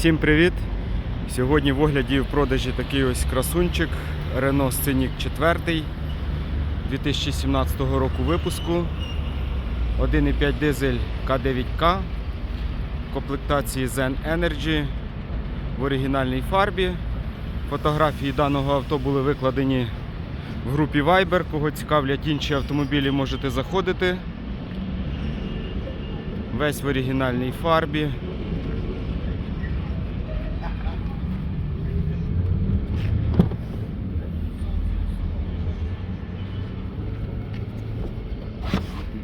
Всім привіт! Сьогодні в огляді в продажі такий ось красунчик Renault Scenic 4 2017 року випуску. 1,5 дизель К9К комплектації Zen Energy в оригінальній фарбі. Фотографії даного авто були викладені в групі Viber. Кого цікавлять інші автомобілі, можете заходити. Весь в оригінальній фарбі.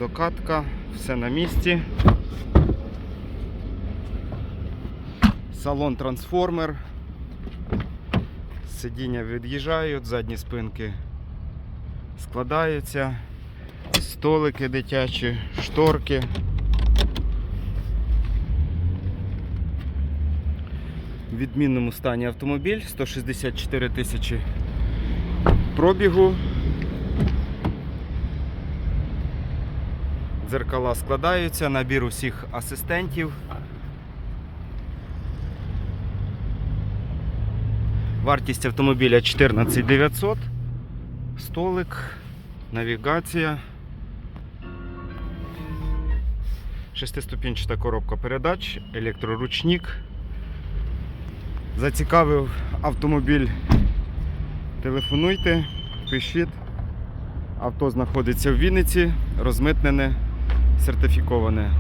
Докатка, все на місці. Салон трансформер. Сидіння від'їжджають, задні спинки складаються, столики дитячі, шторки. В відмінному стані автомобіль, 164 тисячі пробігу. Дзеркала складаються, набір усіх асистентів. Вартість автомобіля 14 900. Столик, навігація. Шестиступінчата коробка передач, електроручник. Зацікавив автомобіль. Телефонуйте, пишіть. Авто знаходиться в Вінниці, розмитнене, сертифіковане.